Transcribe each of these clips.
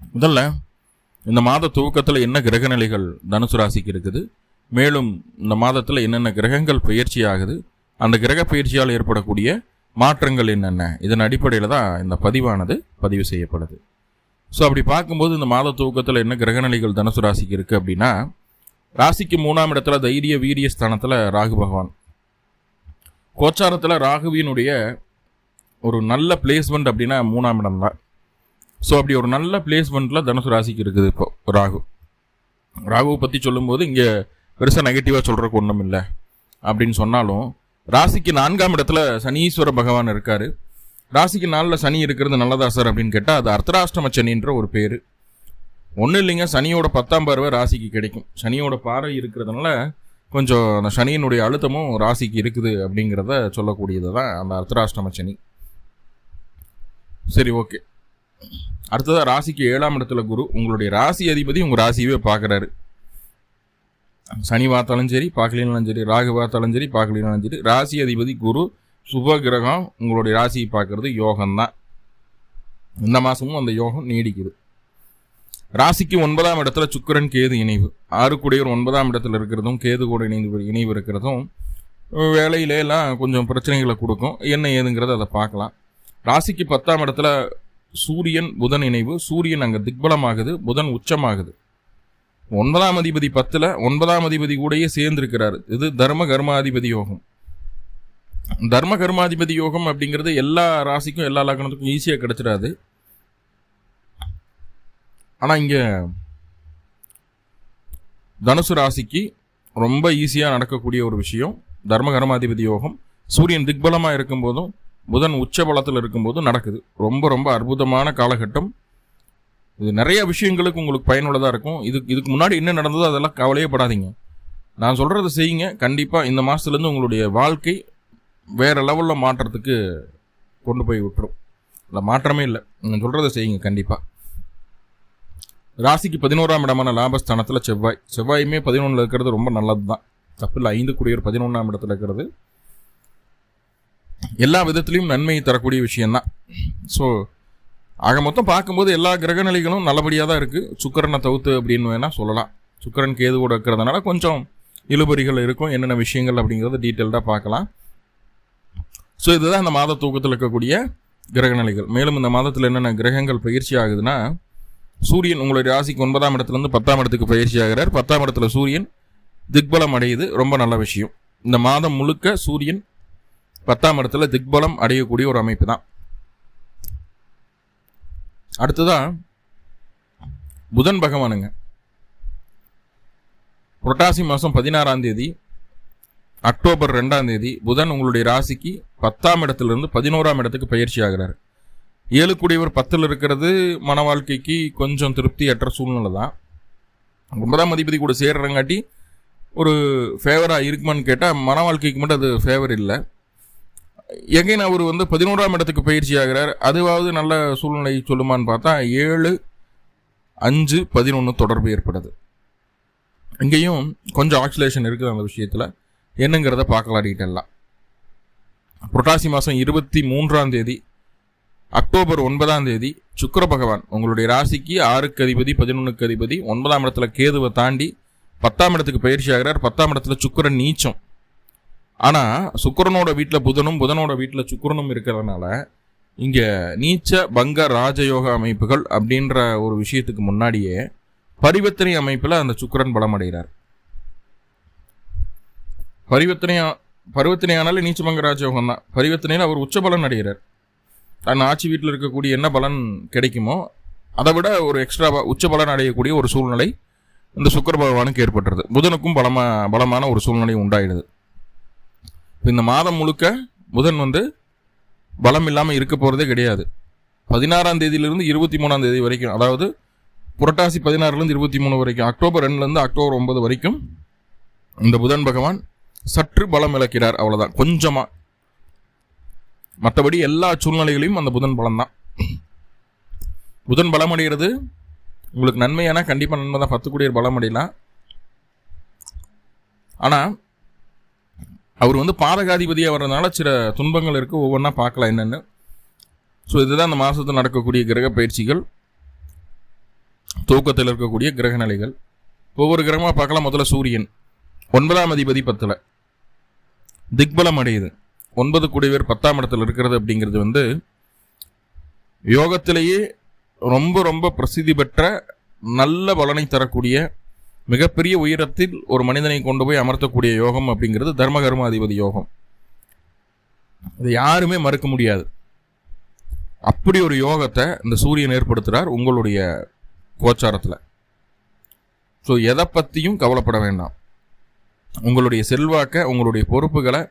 முதல்ல இந்த மாத துவக்கத்தில் என்ன கிரகநிலைகள் தனுசு ராசிக்கு இருக்குது மேலும் இந்த மாதத்தில் என்னென்ன கிரகங்கள் பயிற்சி ஆகுது அந்த கிரக பயிற்சியால் ஏற்படக்கூடிய மாற்றங்கள் என்னென்ன இதன் அடிப்படையில் தான் இந்த பதிவானது பதிவு செய்யப்படுது. ஸோ அப்படி பார்க்கும்போது இந்த மாத துவக்கத்தில் என்ன கிரகநிலைகள் தனுசு ராசிக்கு இருக்குது அப்படின்னா ராசிக்கு மூணாம் இடத்துல தைரிய வீரிய ஸ்தானத்தில் ராகு பகவான். கோச்சாரத்தில் ராகுவினுடைய ஒரு நல்ல பிளேஸ்மெண்ட் அப்படின்னா மூணாம் இடம் தான் ஸோ அப்படி ஒரு நல்ல பிளேஸ்மெண்ட்டில் தனுசு ராசிக்கு இருக்குது இப்போ ராகு. ராகுவை பற்றி சொல்லும்போது இங்கே பெருசாக நெகட்டிவாக சொல்கிறக்கு ஒன்றும் இல்லை. அப்படின்னு சொன்னாலும் ராசிக்கு நான்காம் இடத்துல சனீஸ்வர பகவான் இருக்கார். ராசிக்கு நாளில் சனி இருக்கிறது நல்லதா சார் அப்படின்னு கேட்டால் அது அர்த்தராஷ்டம சனின்ற ஒரு பேர். ஒன்றும் இல்லைங்க சனியோட பத்தாம் பார்வை ராசிக்கு கிடைக்கும். சனியோட பார்வை இருக்கிறதுனால கொஞ்சம் அந்த சனியினுடைய அழுத்தமும் ராசிக்கு இருக்குது அப்படிங்கிறத சொல்லக்கூடியது தான் அந்த அர்த்தராஷ்டம சனி. சரி ஓகே அடுத்ததாக ராசிக்கு ஏழாம் இடத்துல குரு உங்களுடைய ராசி அதிபதி உங்கள் ராசியவே பார்க்குறாரு. சனி பார்த்தாலும் சரி பார்க்கலினாலும் சரி ராகு பார்த்தாலும் சரி பார்க்கலினாலும் சரி ராசி அதிபதி குரு சுப கிரகம் உங்களுடைய ராசியை பார்க்குறது யோகம்தான். இந்த மாதமும் அந்த யோகம் நீடிக்குது. ராசிக்கு ஒன்பதாம் இடத்துல சுக்கிரன் கேது இணைவு. ஆறுக்குடையவர் ஒன்பதாம் இடத்துல இருக்கிறதும் கேது கூட இணைந்து இணைவு இருக்கிறதும் வேலையில எல்லாம் கொஞ்சம் பிரச்சனைகளை கொடுக்கும். என்ன ஏதுங்கிறத அதை பார்க்கலாம். ராசிக்கு பத்தாம் இடத்துல சூரியன் புதன் இணைவு. சூரியன் அங்கே திக்பலமாகுது புதன் உச்சமாகுது. ஒன்பதாம் அதிபதி பத்தில் ஒன்பதாம் அதிபதி கூடயே சேர்ந்திருக்கிறார். இது தர்ம கர்மாதிபதி யோகம். தர்ம கர்மாதிபதி யோகம் அப்படிங்கிறது எல்லா ராசிக்கும் எல்லா லக்னத்துக்கும் ஈஸியாக கிடச்சிடாது. ஆனால் இங்கே தனுசு ராசிக்கு ரொம்ப ஈஸியாக நடக்கக்கூடிய ஒரு விஷயம் தர்ம கர்மாதிபதி யோகம். சூரியன் திக்பலமாக இருக்கும்போதும் புதன் உச்ச பலத்தில் இருக்கும்போதும் நடக்குது. ரொம்ப ரொம்ப அற்புதமான காலகட்டம். இது நிறைய விஷயங்களுக்கு உங்களுக்கு பயனுள்ளதாக இருக்கும். இதுக்கு இதுக்கு முன்னாடி என்ன நடந்ததோ அதெல்லாம் கவலையே படாதீங்க. நான் சொல்கிறத செய்யுங்க. கண்டிப்பாக இந்த மாதத்துலேருந்து உங்களுடைய வாழ்க்கை வேறு லெவலில் மாற்றத்துக்கு கொண்டு போய் விட்டுரும். இல்லை மாற்றமே இல்லை. நீங்கள் சொல்கிறத செய்யுங்க கண்டிப்பாக ராசிக்கு பதினோராம் இடமான லாபஸ்தானத்தில் செவ்வாய். செவ்வாயுமே பதினொன்றில் இருக்கிறது ரொம்ப நல்லது தான் தப்பு இல்லை ஐந்து குடியர் பதினொன்றாம் இடத்துல இருக்கிறது. எல்லா விதத்துலேயும் நன்மையை தரக்கூடிய விஷயந்தான் ஸோ ஆக மொத்தம் பார்க்கும்போது எல்லா கிரகநிலைகளும் நல்லபடியாக தான் இருக்குது சுக்கரனை தவிர்த்து அப்படின்னு வேணால் சொல்லலாம். சுக்கரன் கேது கூட இருக்கிறதுனால கொஞ்சம் இழுபறிகள் இருக்கும். என்னென்ன விஷயங்கள் அப்படிங்கிறத டீட்டெயில்டாக பார்க்கலாம். ஸோ இதுதான் இந்த மாத தூக்கத்தில் இருக்கக்கூடிய கிரகநிலைகள். மேலும் இந்த மாதத்தில் என்னென்ன கிரகங்கள் பயிற்சி ஆகுதுன்னா சூரியன் உங்களுடைய ராசிக்கு ஒன்பதாம் இடத்துலேருந்து பத்தாம் இடத்துக்கு பயிற்சி ஆகிறார். பத்தாம் இடத்துல சூரியன் திக்பலம் அடையுது. ரொம்ப நல்ல விஷயம். இந்த மாதம் முழுக்க சூரியன் பத்தாம் இடத்துல திக்பலம் அடையக்கூடிய ஒரு அமைப்பு தான். அடுத்ததான் புதன் பகவானுங்க. புரட்டாசி மாதம் பதினாறாம் தேதி அக்டோபர் ரெண்டாம் தேதி புதன் உங்களுடைய ராசிக்கு பத்தாம் இடத்துலேருந்து பதினோராம் இடத்துக்கு பயிற்சி ஆகிறார். ஏழு கூடியவர் பத்தில் இருக்கிறது மன வாழ்க்கைக்கு கொஞ்சம் திருப்தியற்ற சூழ்நிலை தான். ஒன்பதாம் அதிபதி கூட சேர்றங்காட்டி ஒரு ஃபேவராக இருக்குமான்னு கேட்டால் மன வாழ்க்கைக்கு மட்டும் அது ஃபேவர் இல்லை. எகைன் அவர் வந்து பதினோராம் இடத்துக்கு பயிற்சி ஆகிறார். அதுவாவது நல்ல சூழ்நிலை சொல்லுமான்னு பார்த்தா ஏழு அஞ்சு பதினொன்று தொடர்பு ஏற்படுது. இங்கேயும் கொஞ்சம் ஆக்சிலேஷன் இருக்குது அந்த விஷயத்தில். என்னங்கிறத பார்க்கலாம் டீட்டெயிலாக புரட்டாசி மாதம் இருபத்தி மூன்றாம் தேதி அக்டோபர் ஒன்பதாம் தேதி சுக்கர பகவான் உங்களுடைய ராசிக்கு ஆறுக்கு அதிபதி பதினொன்றுக்கு அதிபதி ஒன்பதாம் இடத்துல கேதுவை தாண்டி பத்தாம் இடத்துக்கு பயிற்சி ஆகிறார். பத்தாம் இடத்துல சுக்கரன் நீச்சம். ஆனால் சுக்கரனோட வீட்டில் புதனும் புதனோட வீட்டில் சுக்கரனும் இருக்கிறதுனால இங்கே நீச்ச பங்க ராஜயோக அமைப்புகள் அப்படின்ற ஒரு விஷயத்துக்கு முன்னாடியே பரிவர்த்தனை அமைப்பில் அந்த சுக்கரன் பலமடைகிறார் பரிவர்த்தனை பரிவர்த்தனையானாலே நீச்சபங்க ராஜயோகம் தான். பரிவர்த்தனையில் அவர் உச்ச பலன் அடைகிறார். தன் ஆட்சி வீட்டில் இருக்கக்கூடிய என்ன பலன் கிடைக்குமோ அதை விட ஒரு எக்ஸ்ட்ரா உச்ச பலன் அடையக்கூடிய ஒரு சூழ்நிலை இந்த சுக்கர பகவானுக்கு ஏற்பட்டுறது புதனுக்கும் பலமா பலமான ஒரு சூழ்நிலை உண்டாயிடுது. இந்த மாதம் முழுக்க புதன் வந்து பலம் இல்லாமல் இருக்க போகிறதே கிடையாது. பதினாறாம் தேதியிலிருந்து இருபத்தி மூணாம் தேதி வரைக்கும் அதாவது புரட்டாசி பதினாறுலேருந்து இருபத்தி மூணு வரைக்கும் அக்டோபர் ரெண்டுலேருந்து அக்டோபர் ஒன்பது வரைக்கும் இந்த புதன் பகவான் சற்று பலம் இழக்கிறார் அவ்வளோதான் கொஞ்சமாக மற்றபடி எல்லா சூழ்நிலைகளையும் அந்த புதன் பலம் தான் புதன் பலம் அடைகிறது உங்களுக்கு நன்மையானா கண்டிப்பாக நன்மை தான் பத்து கோடியர் பலம் அடையலாம். ஆனால் அவர் வந்து பாதகாதிபதியாக வர்றதுனால சில துன்பங்கள் இருக்குது ஒவ்வொன்றா பார்க்கலாம் என்னென்னு. ஸோ இதுதான் அந்த மாதத்தில் நடக்கக்கூடிய கிரக பயிற்சிகள். தூக்கத்தில் இருக்கக்கூடிய கிரக நிலைகள். ஒவ்வொரு கிரகமாக பார்க்கலாம். முதல்ல சூரியன். ஒன்பதாம் அதிபதி பத்தில். திக்பலம் அடையுது. ஒன்பது குடிவர் பத்தாம் இடத்துல இருக்கிறது அப்படிங்கிறது வந்து யோகத்திலேயே ரொம்ப ரொம்ப பிரசித்தி பெற்ற நல்ல பலனை தரக்கூடிய மிகப்பெரிய உயரத்தில் ஒரு மனிதனை கொண்டு போய் அமர்த்தக்கூடிய யோகம் அப்படிங்கிறது தர்மகர்ம அதிபதி யோகம். இதை யாருமே மறுக்க முடியாது. அப்படி ஒரு யோகத்தை இந்த சூரியன் ஏற்படுத்துகிறார் உங்களுடைய கோச்சாரத்தில். ஸோ எதை பற்றியும் கவலைப்பட வேண்டாம். உங்களுடைய செல்வாக்கை உங்களுடைய பொறுப்புகளை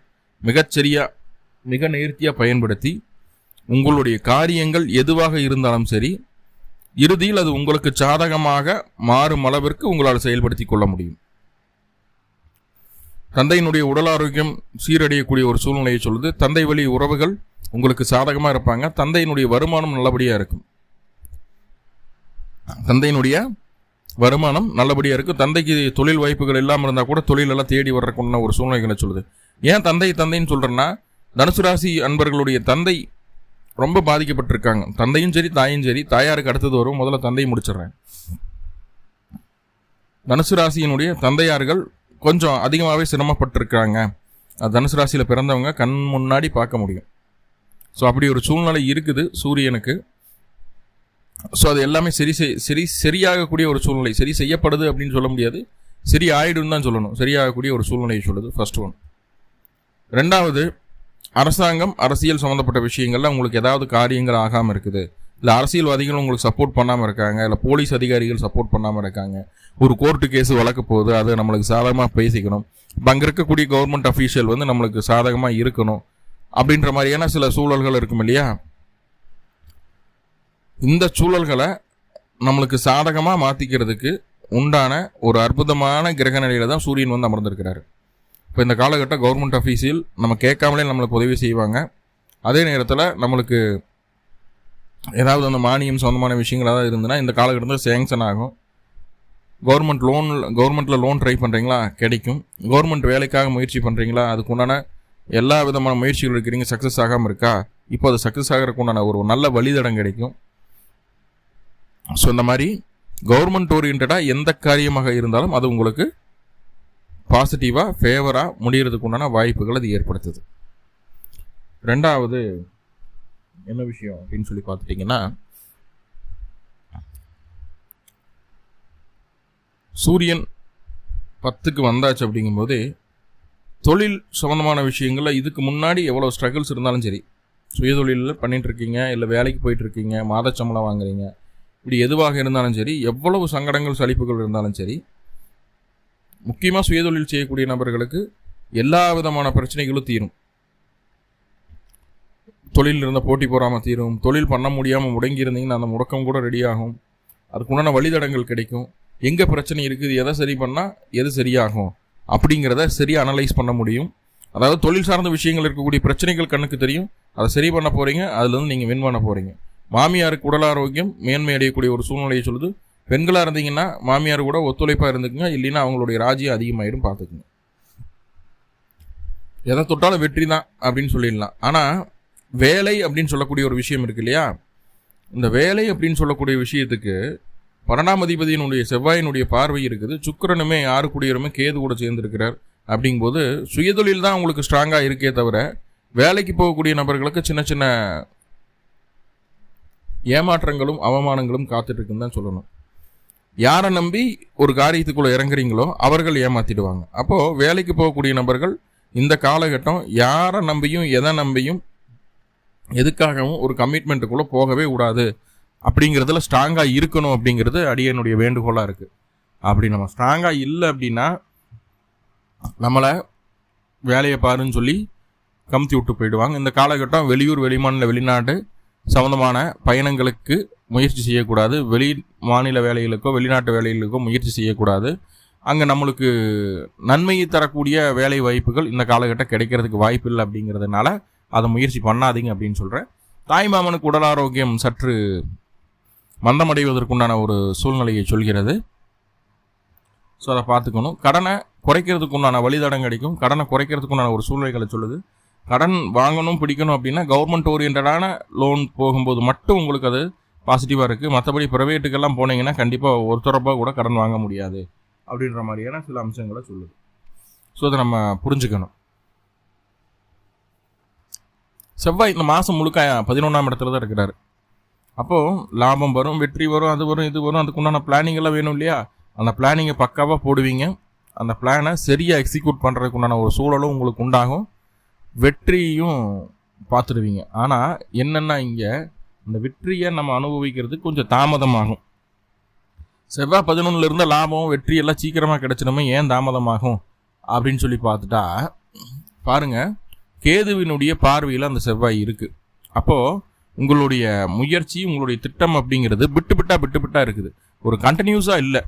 மிகச்சரியாக மிக நேர்த்தியாக பயன்படுத்தி உங்களுடைய காரியங்கள் எதுவாக இருந்தாலும் சரி இறுதியில் அது உங்களுக்கு சாதகமாக மாறும் அளவிற்கு உங்களால் செயல்படுத்தி கொள்ள முடியும். தந்தையினுடைய உடல் ஆரோக்கியம் சீரடையக்கூடிய ஒரு சூழ்நிலையை சொல்லுது. தந்தை வழி உறவுகள் உங்களுக்கு சாதகமாக இருப்பாங்க. தந்தையினுடைய வருமானம் நல்லபடியாக இருக்கும். தந்தையினுடைய வருமானம் நல்லபடியாக இருக்கும். தந்தைக்கு தொழில் வாய்ப்புகள் இல்லாமல் இருந்தால் கூட தொழிலெல்லாம் தேடி வர்றக்குன்னு ஒரு சூழ்நிலைகளை சொல்லுது. ஏன் தந்தை தந்தைன்னு சொல்கிறேன்னா தனுசு ராசி அன்பர்களுடைய தந்தை ரொம்ப பாதிக்கப்பட்டிருக்காங்க. தந்தையும் சரி தாயும் சரி தாயாருக்கு அடுத்தது வரும். முதல்ல தந்தையை முடிச்சிடுறேன். தனுசு ராசியினுடைய தந்தையார்கள் கொஞ்சம் அதிகமாகவே சிரமப்பட்டிருக்காங்க தனுசு ராசியில் பிறந்தவங்க கண் முன்னாடி பார்க்க முடியும். ஸோ அப்படி ஒரு சூழ்நிலை இருக்குது சூரியனுக்கு. ஸோ அது எல்லாமே சரி சரி சரியாகக்கூடிய ஒரு சூழ்நிலை. சரி செய்யப்படுது அப்படின்னு சொல்ல முடியாது. சரி ஆயிடும் தான் சொல்லணும். சரியாகக்கூடிய ஒரு சூழ்நிலையை சொல்லுது. ஃபர்ஸ்ட் ஒன் ரெண்டாவது அரசாங்கம் அரசியல் சம்மந்தப்பட்ட விஷயங்களில் உங்களுக்கு ஏதாவது காரியங்கள் ஆகாமல் இருக்குது. இல்லை அரசியல்வாதிகள் உங்களுக்கு சப்போர்ட் பண்ணாமல் இருக்காங்க இல்லை போலீஸ் அதிகாரிகள் சப்போர்ட் பண்ணாமல் இருக்காங்க. ஒரு கோர்ட்டு கேஸ் வழக்கு போகுது அது நம்மளுக்கு சாதகமாக பேசிக்கணும். இப்போ அங்கே இருக்கக்கூடிய கவர்மெண்ட் அஃபீஷியல் வந்து நம்மளுக்கு சாதகமாக இருக்கணும். அப்படின்ற மாதிரியான சில சூழல்கள் இருக்கும் இல்லையா? இந்த சூழல்களை நம்மளுக்கு சாதகமாக மாற்றிக்கிறதுக்கு உண்டான ஒரு அற்புதமான கிரக நிலையில தான் சூரியன் வந்து அமர்ந்திருக்கிறாரு. இப்போ இந்த காலகட்டம் கவர்மெண்ட் அஃபீஸில் நம்ம கேட்காமலே நம்மளுக்கு உதவி செய்வாங்க. அதே நேரத்தில் நம்மளுக்கு ஏதாவது அந்த மானியம் சொந்தமான விஷயங்கள் ஏதாவது இருந்ததுன்னா இந்த காலகட்டத்தில் சேங்ஷன் ஆகும். கவர்மெண்ட் லோன் கவர்மெண்ட்டில் லோன் ட்ரை பண்ணுறீங்களா கிடைக்கும். கவர்மெண்ட் வேலைக்காக முயற்சி பண்ணுறீங்களா அதுக்கு உண்டான எல்லா விதமான முயற்சிகள் இருக்கிறீங்க. சக்ஸஸ் ஆகாமல் இருக்கா? இப்போ அது சக்ஸஸ் ஆகிறதுக்கு உண்டான ஒரு நல்ல வழிதடம் கிடைக்கும். ஸோ இந்த மாதிரி கவர்மெண்ட் ஓரியன்டாக எந்த காரியமாக இருந்தாலும் அது உங்களுக்கு பாசிட்டிவாக ஃபேவராக முடிகிறதுக்கு உண்டான வாய்ப்புகள் அது ஏற்படுத்துது. ரெண்டாவது என்ன விஷயம் அப்படின்னு சொல்லி பார்த்துட்டிங்கன்னா சூரியன் பத்துக்கு வந்தாச்சு அப்படிங்கும்போது தொழில் சம்மந்தமான விஷயங்களில் இதுக்கு முன்னாடி எவ்வளோ ஸ்ட்ரகிள்ஸ் இருந்தாலும் சரி சுயதொழிலில் பண்ணிகிட்ருக்கீங்க இல்லை வேலைக்கு போயிட்டுருக்கீங்க மாதச்சம்பளம் மாத சம்பளம் வாங்குறீங்க இப்படி எதுவாக இருந்தாலும் சரி எவ்வளவு சங்கடங்கள் சலிப்புகள் இருந்தாலும் சரி முக்கியமாக சுயதொழில் செய்யக்கூடிய நபர்களுக்கு எல்லா விதமான பிரச்சனைகளும் தீரும். தொழில் இருந்த போட்டி போகாமல் தீரும். தொழில் பண்ண முடியாமல் முடங்கி இருந்தீங்கன்னா அந்த முடக்கம் கூட ரெடி ஆகும். அதுக்குண்டான வழித்தடங்கள் கிடைக்கும். எங்கே பிரச்சனை இருக்குது எதை சரி பண்ணால் எது சரியாகும் அப்படிங்கிறத சரியாக அனலைஸ் பண்ண முடியும். அதாவது தொழில் சார்ந்த விஷயங்கள் இருக்கக்கூடிய பிரச்சனைகள் கண்ணுக்கு தெரியும். அதை சரி பண்ண போகிறீங்க அதுலேருந்து நீங்கள் வின் பண்ண போகிறீங்க மாமியாருக்கு உடல் ஆரோக்கியம் மேன்மை அடையக்கூடிய ஒரு சூழ்நிலையை சொல்லுது. பெண்களாக இருந்தீங்கன்னா மாமியார் கூட ஒத்துழைப்பாக இருந்துக்குங்க. இல்லைன்னா அவங்களுடைய ராஜ்யம் அதிகமாயிடும் பார்த்துக்குங்க. எதை தொட்டாலும் வெற்றி தான் அப்படின்னு சொல்லிடலாம். ஆனால் வேலை அப்படின்னு சொல்லக்கூடிய ஒரு விஷயம் இருக்கு இல்லையா? இந்த வேலை அப்படின்னு சொல்லக்கூடிய விஷயத்துக்கு பன்னெண்டாம் அதிபதியினுடைய செவ்வாயினுடைய பார்வை இருக்குது. சுக்கரனுமே ஆறு குடியருமே கேது கூட சேர்ந்துருக்கிறார் அப்படிங்கும்போது சுயதொழில் தான் உங்களுக்கு ஸ்ட்ராங்காக இருக்கே தவிர வேலைக்கு போகக்கூடிய நபர்களுக்கு சின்ன சின்ன ஏமாற்றங்களும் அவமானங்களும் காத்துட்ருக்குன்னு தான் சொல்லணும். யாரை நம்பி ஒரு காரியத்துக்குள்ளே இறங்குறீங்களோ அவர்கள் ஏமாத்திடுவாங்க. அப்போது வேலைக்கு போகக்கூடிய நபர்கள் இந்த காலகட்டம் யாரை நம்பியும் எதை நம்பியும் எதுக்காகவும் ஒரு கமிட்மெண்ட்டுக்குள்ளே போகவே கூடாது. அப்படிங்கிறதுல ஸ்ட்ராங்காக இருக்கணும் அப்படிங்கிறது அடியனுடைய வேண்டுகோளாக இருக்குது அப்படி நம்ம ஸ்ட்ராங்காக இல்லை அப்படின்னா நம்மளை வேலையை பாருன்னு சொல்லி கமுத்தி விட்டு போயிடுவாங்க. இந்த காலகட்டம் வெளியூர் வெளிமாநில வெளிநாடு சம்மந்தமான பயணங்களுக்கு முயற்சி செய்யக்கூடாது. வெளி மாநில வேலைகளுக்கோ வெளிநாட்டு வேலைகளுக்கோ முயற்சி செய்யக்கூடாது. அங்கே நம்மளுக்கு நன்மையை தரக்கூடிய வேலை வாய்ப்புகள் இந்த காலகட்டம் கிடைக்கிறதுக்கு வாய்ப்பு இல்லை அப்படிங்கிறதுனால அதை முயற்சி பண்ணாதீங்க அப்படின்னு சொல்கிறேன் தாய்மாமனுக்கு உடல் ஆரோக்கியம் சற்று மந்தமடைவதற்குண்டான ஒரு சூழ்நிலையை சொல்கிறது. ஸோ அதை பார்த்துக்கணும். கடனை குறைக்கிறதுக்குண்டான வழிதடம் கிடைக்கும். கடனை குறைக்கிறதுக்குண்டான ஒரு சூழ்நிலைகளை சொல்லுது. கடன் வாங்கணும் பிடிக்கணும் அப்படின்னா கவர்மெண்ட் ஓரியன்டான லோன் போகும்போது மட்டும் உங்களுக்கு அது பாசிட்டிவாக இருக்குது மற்றபடி ப்ரைவேட்டுக்கெல்லாம் போனீங்கன்னா கண்டிப்பாக ஒரு ரூபாய் கூட கடன் வாங்க முடியாது. அப்படின்ற மாதிரியான சில அம்சங்களை சொல்லுது. ஸோ அதை நம்ம புரிஞ்சுக்கணும். செவ்வாய் இந்த மாதம் முழுக்க பதினொன்றாம் இடத்துல தான் இருக்கிறாரு. அப்போது லாபம் வரும் வெற்றி வரும் அது வரும் இது வரும் அதுக்குண்டான பிளானிங் எல்லாம் வேணும் இல்லையா? அந்த பிளானிங்கை பக்காவாக போடுவீங்க. அந்த பிளானை சரியாக எக்ஸிக்யூட் பண்ணுறதுக்கு உண்டான ஒரு சூழலும் உங்களுக்கு உண்டாகும். வெற்றியும் பார்த்துடுவீங்க. ஆனால் என்னென்னா இங்கே அந்த வெற்றியை நம்ம அனுபவிக்கிறது கொஞ்சம் தாமதமாகும். செவ்வாய் பதினொன்றில் இருந்த லாபம் வெற்றி எல்லாம் சீக்கிரமாக கிடைச்சிடமே ஏன் தாமதமாகும்? அப்படின்னு சொல்லி பார்த்துட்டா பாருங்க கேதுவினுடைய பார்வையில் அந்த செவ்வாய் இருக்குது அப்போது உங்களுடைய முயற்சி உங்களுடைய திட்டம் அப்படிங்கிறது விட்டு விட்டா விட்டு விட்டா இருக்குது. ஒரு கண்டினியூஸாக இல்லை.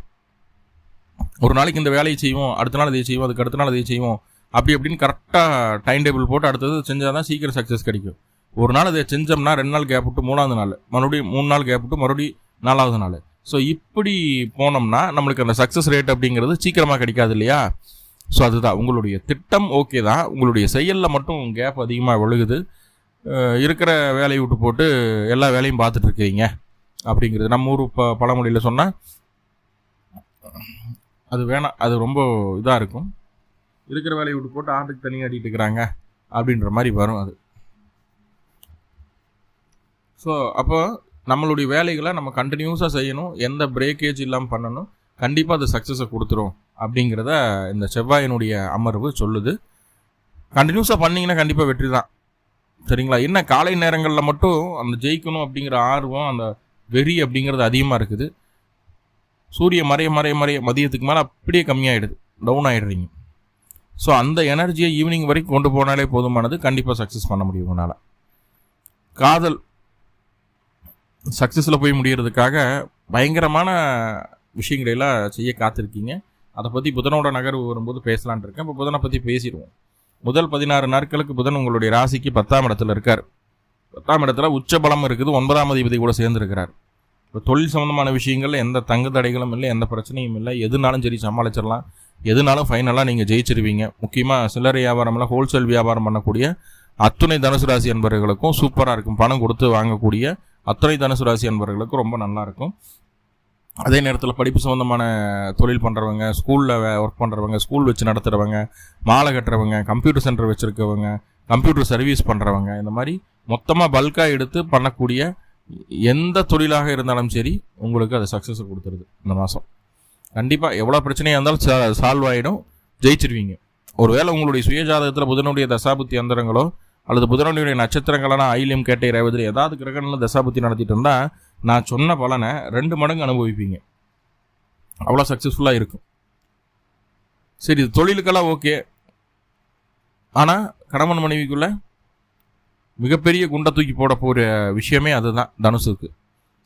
ஒரு நாளைக்கு இந்த வேலையை செய்வோம் அடுத்த நாள் இதை செய்வோம் அதுக்கு அடுத்த நாள் இதை செய்வோம் அப்படி அப்படின்னு கரெக்டாக டைம் டேபிள் போட்டு அடுத்தது செஞ்சால் தான் சீக்கிரம் சக்ஸஸ் கிடைக்கும். ஒரு நாள் அதை செஞ்சோம்னா ரெண்டு நாள் கேப் விட்டு மூணாவது நாள் மறுபடியும் மூணு நாள் கேப் விட்டு மறுபடியும் நாலாவது நாள். ஸோ இப்படி போனோம்னா நம்மளுக்கு அந்த சக்ஸஸ் ரேட் அப்படிங்கிறது சீக்கிரமாக கிடைக்காது இல்லையா? ஸோ அதுதான். உங்களுடைய திட்டம் ஓகே தான். உங்களுடைய செயலில் மட்டும் கேப் அதிகமாக விழுகுது. இருக்கிற வேலையை விட்டு போட்டு எல்லா வேலையும் பார்த்துட்டு இருக்கிறீங்க அப்படிங்கிறது. நம்ம ஊர் ப பழமொழியில் சொன்னால் அது வேணாம் அது ரொம்ப இதாக இருக்கும். இருக்கிற வேலையை விட்டு போட்டு ஆட்டுக்கு தனியாக ஆடிட்டு இருக்கிறாங்க அப்படின்ற மாதிரி வரும் அது. ஸோ அப்போ நம்மளுடைய வேலைகளை நம்ம கண்டினியூஸாக செய்யணும். எந்த பிரேக்கேஜ் இல்லாமல் பண்ணணும். கண்டிப்பாக அது சக்ஸஸை கொடுத்துரும் அப்படிங்கிறத இந்த செவ்வாயினுடைய அமர்வு சொல்லுது. கண்டினியூஸாக பண்ணிங்கன்னா கண்டிப்பாக வெற்றி தான். சரிங்களா? என்ன காலை நேரங்களில் மட்டும் அந்த ஜெயிக்கணும் அப்படிங்கிற ஆர்வம் அந்த வெறி அப்படிங்கிறது அதிகமாக இருக்குது. சூரிய மறைய மறைய மறைய மதியத்துக்கு மேலே அப்படியே கம்மியாகிடுது டவுன் ஆகிடுறீங்க ஸோ அந்த எனர்ஜியை ஈவினிங் வரைக்கும் கொண்டு போனாலே போதுமானது. கண்டிப்பாக சக்ஸஸ் பண்ண முடியும் உன்னால். காதல் சக்ஸஸில் போய் முடிகிறதுக்காக பயங்கரமான விஷயங்களெல்லாம் செய்ய காத்திருக்கீங்க. அதை பற்றி புதனோட நகர்வு வரும்போது பேசலான் இருக்கேன். இப்போ புதனை பற்றி பேசிடுவோம். முதல் பதினாறு நாட்களுக்கு புதன் உங்களுடைய ராசிக்கு பத்தாம் இடத்துல இருக்கார். பத்தாம் இடத்துல உச்ச பலம் இருக்குது. ஒன்பதாம் அதிபதி கூட சேர்ந்துருக்கிறார். இப்போ தொழில் சம்மந்தமான விஷயங்களில் எந்த தங்கு தடைகளும் இல்லை எந்த பிரச்சனையும் இல்லை. எதுனாலும் சரி சமாளிச்சிடலாம். எதுனாலும் ஃபைனலாக நீங்கள் ஜெயிச்சிருவீங்க. முக்கியமாக சில்லறை வியாபாரம்லாம் ஹோல்சேல் வியாபாரம் பண்ணக்கூடிய அத்துணை தனுசு ராசி என்பவர்களுக்கும் சூப்பராக இருக்கும். பணம் கொடுத்து வாங்கக்கூடிய அத்தனை தனுசு ராசி அன்பர்களுக்கு ரொம்ப நல்லாயிருக்கும். அதே நேரத்தில் படிப்பு சம்மந்தமான தொழில் பண்ணுறவங்க ஸ்கூலில் ஒர்க் பண்ணுறவங்க ஸ்கூல் வச்சு நடத்துகிறவங்க மாலை கட்டுறவங்க கம்ப்யூட்டர் சென்டர் வச்சுருக்கவங்க கம்ப்யூட்டர் சர்வீஸ் பண்ணுறவங்க இந்த மாதிரி மொத்தமாக பல்காக எடுத்து பண்ணக்கூடிய எந்த தொழிலாக இருந்தாலும் சரி உங்களுக்கு அது சக்ஸஸ் கொடுத்துருது இந்த மாதம் கண்டிப்பாக எவ்வளோ பிரச்சனையாக இருந்தாலும் சால்வ் ஆகிடும் ஜெயிச்சிருவீங்க. ஒருவேளை உங்களுடைய சுயஜாதகத்தில் புதனுடைய தசாபுத்தி அந்தரங்களோ அல்லது புதனுடைய நட்சத்திரங்களான ஆயிலியம் கேட்ட ரேவதில் ஏதாவது கிரகங்களில் தசாபுத்தி நடத்திட்டு இருந்தால் நான் சொன்ன பலனை ரெண்டு மடங்கு அனுபவிப்பீங்க. அவ்வளோ சக்ஸஸ்ஃபுல்லாக இருக்கும். சரி இது தொழிலுக்கெல்லாம் ஓகே ஆனால் கணவன் மனைவிக்குள்ள மிகப்பெரிய குண்டை தூக்கி போட போகிற விஷயமே அதுதான் தனுசுக்கு.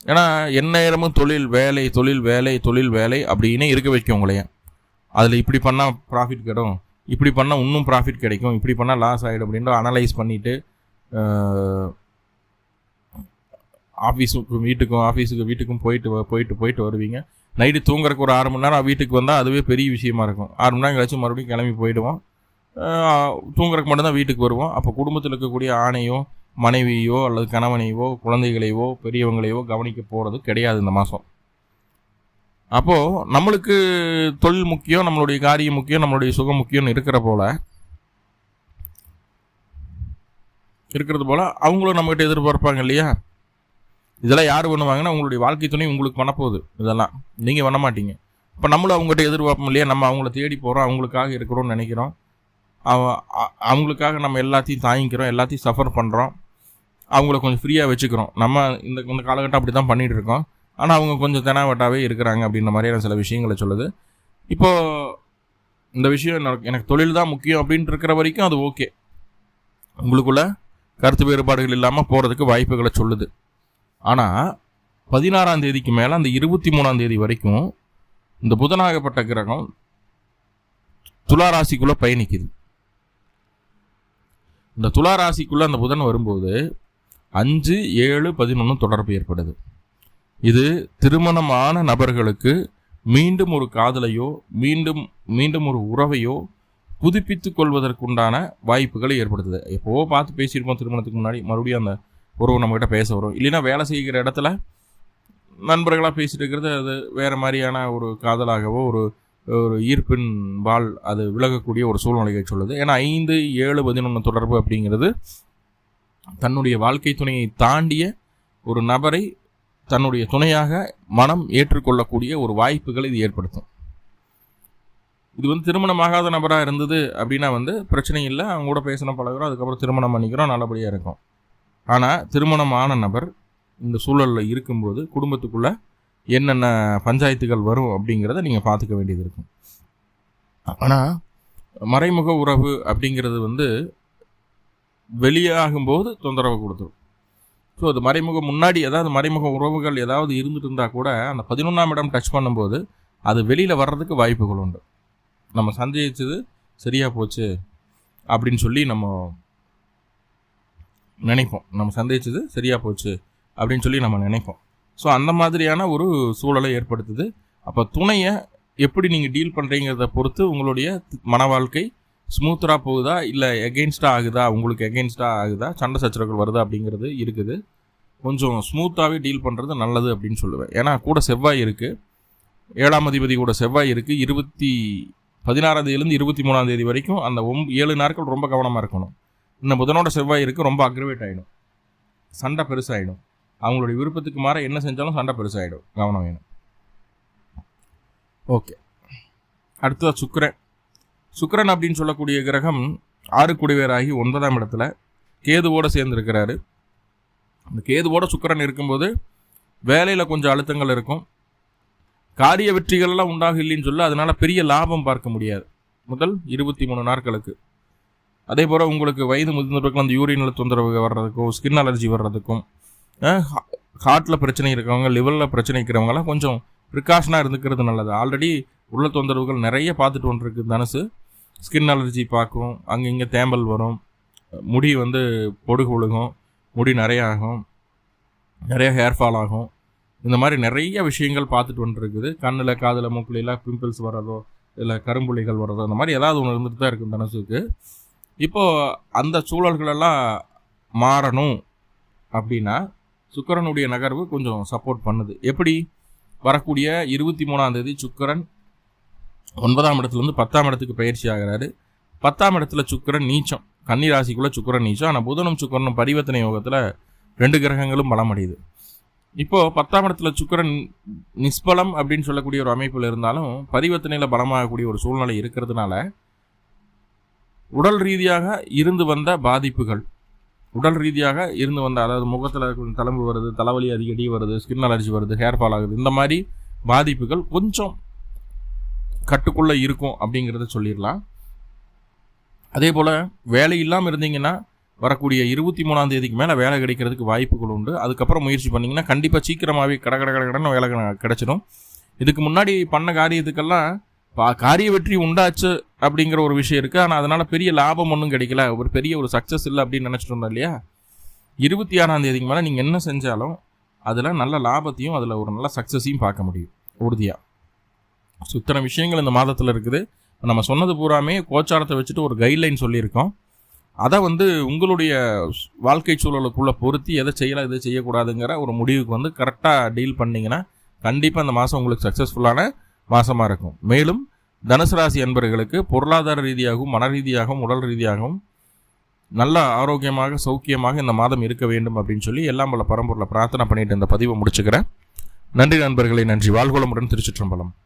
ஏன்னா எந்நேரமும் தொழில் வேலை தொழில் வேலை தொழில் வேலை அப்படின்னு இருக்க வைக்கும் உங்களையும் அதில் இப்படி பண்ணால் ப்ராஃபிட் கிடும். இப்படி பண்ணால் இன்னும் ப்ராஃபிட் கிடைக்கும். இப்படி பண்ணால் லாஸ் ஆகிடும் அப்படின்ற அனலைஸ் பண்ணிவிட்டு ஆஃபீஸுக்கு வீட்டுக்கும் ஆஃபீஸுக்கு வீட்டுக்கும் போயிட்டு போயிட்டு போயிட்டு வருவீங்க. நைட்டு தூங்குறக்கு ஒரு ஆறு மணி நேரம் வீட்டுக்கு வந்தால் அதுவே பெரிய விஷயமா இருக்கும். ஆறு மணி நேரம் கழிச்சு மறுபடியும் கிளம்பி போயிடுவோம். தூங்குறக்கு மட்டும்தான் வீட்டுக்கு வருவோம். அப்போ குடும்பத்தில் இருக்கக்கூடிய ஆணையோ மனைவியோ அல்லது கணவனையோ குழந்தைகளையோ பெரியவங்களையோ கவனிக்க போகிறது கிடையாது இந்த மாதம் அப்போது நம்மளுக்கு தொழில் முக்கியம் நம்மளுடைய காரியம் முக்கியம் நம்மளுடைய சுகம் முக்கியம்னு இருக்கிற போல் இருக்கிறது போல் அவங்களும் நம்மகிட்ட எதிர்பார்ப்பாங்க இல்லையா? இதெல்லாம் யார் பண்ணுவாங்கன்னா உங்களுடைய வாழ்க்கை துணை உங்களுக்கு பண்ணப்போகுது இதெல்லாம். நீங்கள் பண்ண மாட்டீங்க. இப்போ நம்மளும் அவங்ககிட்ட எதிர்பார்ப்போம் இல்லையா? நம்ம அவங்கள தேடி போகிறோம் அவங்களுக்காக இருக்கிறோம்னு நினைக்கிறோம். அவங்களுக்காக நம்ம எல்லாத்தையும் தாங்கிக்கிறோம் எல்லாத்தையும் சஃபர் பண்ணுறோம் அவங்கள கொஞ்சம் ஃப்ரீயாக வச்சுக்கிறோம். நம்ம இந்த இந்த காலகட்டம் அப்படி தான் பண்ணிகிட்டு இருக்கோம். ஆனால் அவங்க கொஞ்சம் தெனாவட்டாவே இருக்கிறாங்க அப்படின்ற மாதிரியான சில விஷயங்களை சொல்லுது. இப்போது இந்த விஷயம் எனக்கு தொழில் தான் முக்கியம் அப்படின்ட்டு இருக்கிற வரைக்கும் அது ஓகே. உங்களுக்குள்ள கருத்து வேறுபாடுகள் இல்லாமல் போகிறதுக்கு வாய்ப்புகளை சொல்லுது. ஆனால் பதினாறாம் தேதிக்கு மேலே அந்த இருபத்தி மூணாம் தேதி வரைக்கும் இந்த புதனாகப்பட்ட கிரகம் துலா ராசிக்குள்ளே பயணிக்குது. இந்த துலா ராசிக்குள்ளே அந்த புதன் வரும்போது அஞ்சு ஏழு பதினொன்று தொடர்பு ஏற்படுது. இது திருமணமான நபர்களுக்கு மீண்டும் ஒரு காதலையோ மீண்டும் மீண்டும் ஒரு உறவையோ புதுப்பித்து கொள்வதற்குண்டான வாய்ப்புகளை ஏற்படுத்துது. எப்போவோ பார்த்து பேசியிருப்போம் திருமணத்துக்கு முன்னாடி. மறுபடியும் அந்த உறவு நம்மகிட்ட பேச வரும். இல்லைன்னா வேலை செய்கிற இடத்துல நண்பர்களாக பேசிட்டு இருக்கிறது அது வேறு மாதிரியான ஒரு காதலாகவோ ஒரு ஒரு ஈர்ப்பின் வாழ் அது விலகக்கூடிய ஒரு சூழ்நிலையை சொல்லுது. ஏன்னா ஐந்து ஏழு பதினொன்று தொடர்பு அப்படிங்கிறது தன்னுடைய வாழ்க்கை துணையை தாண்டிய ஒரு நபரை தன்னுடைய துணையாக மனம் ஏற்றுக்கொள்ளக்கூடிய ஒரு வாய்ப்புகளை இது ஏற்படுத்தும். இது வந்து திருமணமாகாத நபராக இருந்தது அப்படின்னா வந்து பிரச்சனை இல்லை அவங்க கூட பேசின பழகிறோம் அதுக்கப்புறம் திருமணம் பண்ணிக்கிறோம் நல்லபடியாக இருக்கும். ஆனால் திருமணமான நபர் இந்த சூழலில் இருக்கும்போது குடும்பத்துக்குள்ளே என்னென்ன பஞ்சாயத்துகள் வரும் அப்படிங்கிறத நீங்கள் பார்த்துக்க வேண்டியது இருக்கும். ஆனால் மறைமுக உறவு அப்படிங்கிறது வந்து வெளியாகும்போது தொந்தரவு கொடுத்துரும். ஸோ அது மறைமுகம் முன்னாடி ஏதாவது மறைமுக உறவுகள் ஏதாவது இருந்துட்டு இருந்தால் கூட அந்த பதினொன்றாம் இடம் டச் பண்ணும்போது அது வெளியில் வர்றதுக்கு வாய்ப்புகள் உண்டு. நம்ம சந்தேகித்தது சரியாக போச்சு அப்படின்னு சொல்லி நம்ம நினைப்போம். நம்ம சந்தேகிச்சது சரியாக போச்சு அப்படின்னு சொல்லி நம்ம நினைப்போம். ஸோ அந்த மாதிரியான ஒரு சூழலை ஏற்படுத்துது. அப்போ துணையை எப்படி நீங்கள் டீல் பண்ணுறீங்கிறத பொறுத்து உங்களுடைய மன வாழ்க்கை ஸ்மூத்தராக போகுதா? இல்லை எகெயின்ஸ்டாக ஆகுதா? உங்களுக்கு எகெயின்ஸ்டாக ஆகுதா? சண்டை சச்சரவுகள் வருதா அப்படிங்கிறது இருக்குது. கொஞ்சம் ஸ்மூத்தாகவே டீல் பண்ணுறது நல்லது அப்படின்னு சொல்லுவேன். ஏன்னா கூட செவ்வாய் இருக்குது ஏழாம் அதிபதி கூட செவ்வாய் இருக்குது இருபத்தி பதினாறாம் தேதியிலேருந்து இருபத்தி மூணாம் தேதி வரைக்கும் அந்த ஒம் ஏழு நாட்கள் ரொம்ப கவனமாக இருக்கணும். இந்த புதனோட செவ்வாய் இருக்குது ரொம்ப அக்ரவேட் ஆகிடும் சண்டை பெருசாகிடும் அவங்களுடைய விருப்பத்துக்கு மாற என்ன செஞ்சாலும் சண்டை பெருசாகிடும் கவனம் வேணும். ஓகே. அடுத்ததாக சுக்கரன். சுக்கரன் அப்படின்னு சொல்லக்கூடிய கிரகம் ஆறு குடிவேராகி ஒன்பதாம் இடத்துல கேதுவோடு சேர்ந்துருக்கிறாரு. அந்த கேதுவோட சுக்கரன் இருக்கும்போது வேலையில் கொஞ்சம் அழுத்தங்கள் இருக்கும். காரிய வெற்றிகள்லாம் உண்டாக இல்லைன்னு சொல்ல அதனால் பெரிய லாபம் பார்க்க முடியாது. முதல் இருபத்தி மூணு நாட்களுக்கு. அதே போல் உங்களுக்கு வயது முதிர்ந்தவர்கள் அந்த யூரினில் தொந்தரவு வர்றதுக்கும் ஸ்கின் அலர்ஜி வர்றதுக்கும் ஹார்ட்டில் பிரச்சனை இருக்கிறவங்க லிவரில் பிரச்சனை இருக்கிறவங்களாம் கொஞ்சம் ப்ரிகாஷனாக இருந்துக்கிறது நல்லது. ஆல்ரெடி உள்ள தொந்தரவுகள் நிறைய பார்த்துட்டு வந்துருக்கு தனுசு. ஸ்கின் அலர்ஜி பார்க்கும். அங்கே இங்கே தேம்பல் வரும். முடி வந்து பொடுகு ஒழுகும். முடி நிறைய ஆகும் நிறைய ஹேர் ஃபால் ஆகும். இந்த மாதிரி நிறைய விஷயங்கள் பார்த்துட்டு வந்துருக்குது. கண்ணில் காதில் மூக்கிலாம் பிம்பிள்ஸ் வர்றதோ இல்லை கரும்புள்ளிகள் வர்றதோ அந்த மாதிரி ஏதாவது ஒன்று இருந்துட்டு தான் இருக்கும் தனசுக்கு இப்போது அந்த சூழல்களெல்லாம் மாறணும் அப்படின்னா சுக்கரனுடைய நகர்வு கொஞ்சம் சப்போர்ட் பண்ணுது. எப்படி? வரக்கூடிய இருபத்தி மூணாம் தேதி சுக்கரன் ஒன்பதாம் இடத்துலேருந்து பத்தாம் இடத்துக்கு பயிற்சி ஆகிறாரு. பத்தாம் இடத்துல சுக்கரன் நீச்சம். கன்னி ராசிக்குள்ளே சுக்கரன் நீச்சம். ஆனால் புதனும் சுக்கரனும் பரிவர்த்தனை யோகத்தில் ரெண்டு கிரகங்களும் பலமடையுது இப்போது பத்தாம் இடத்துல சுக்கரன் நிஷ்பலம் அப்படின்னு சொல்லக்கூடிய ஒரு அமைப்பில் இருந்தாலும் பரிவர்த்தனையில் பலமாகக்கூடிய ஒரு சூழ்நிலை இருக்கிறதுனால உடல் ரீதியாக இருந்து வந்த பாதிப்புகள் உடல் ரீதியாக இருந்து வந்த அதாவது முகத்தில் தளம்பு வருது தலைவலி அடிக்கடி வருது ஸ்கின் அலர்ஜி வருது ஹேர் ஃபால் ஆகுது இந்த மாதிரி பாதிப்புகள் கொஞ்சம் கட்டுக்குள்ளே இருக்கும் அப்படிங்கிறத சொல்லிடலாம். அதே போல் வேலை இல்லாமல் இருந்தீங்கன்னா வரக்கூடிய இருபத்தி மூணாம் தேதிக்கு மேலே வேலை கிடைக்கிறதுக்கு வாய்ப்புகள் உண்டு. அதுக்கப்புறம் முயற்சி பண்ணிங்கன்னா கண்டிப்பாக சீக்கிரமாகவே கட கட கடன்னு வேலை கிடச்சிடும். இதுக்கு முன்னாடி பண்ண காரியத்துக்கெல்லாம் பா காரிய வெற்றி உண்டாச்சு அப்படிங்கிற ஒரு விஷயம் இருக்குது ஆனால் அதனால் பெரிய லாபம் ஒன்றும் கிடைக்கல. ஒரு பெரிய ஒரு சக்ஸஸ் இல்லை அப்படின்னு நினச்சிட்டு இருந்தோம் இல்லையா? இருபத்தி ஆறாம் தேதிக்கு மேலே நீங்கள் என்ன செஞ்சாலும் அதில் நல்ல லாபத்தையும் அதில் ஒரு நல்ல சக்ஸஸையும் பார்க்க முடியும். உறுதியாக ஸோ இத்தனை விஷயங்கள் இந்த மாதத்தில் இருக்குது. நம்ம சொன்னது பூராமே கோச்சாரத்தை வச்சுட்டு ஒரு கைட்லைன் சொல்லியிருக்கோம். அதை வந்து உங்களுடைய வாழ்க்கை சூழலுக்குள்ளே பொருத்தி எதை செய்யலாம் எதை செய்யக்கூடாதுங்கிற ஒரு முடிவுக்கு வந்து கரெக்டாக டீல் பண்ணிங்கன்னா கண்டிப்பாக அந்த மாதம் உங்களுக்கு சக்ஸஸ்ஃபுல்லான மாசமாக இருக்கும். மேலும் தனுசு ராசி என்பர்களுக்கு பொருளாதார ரீதியாகவும் மன ரீதியாகவும் உடல் ரீதியாகவும் நல்ல ஆரோக்கியமாக சௌக்கியமாக இந்த மாதம் இருக்க வேண்டும் அப்படின்னு சொல்லி எல்லாம் பல பரம்பொருளை பிரார்த்தனை பண்ணிட்டு இந்த பதிவை முடிச்சுக்கிறேன். நன்றி நண்பர்களை நன்றி. வாழ்கோளமுடன் திருச்சிற்றம்பலம்.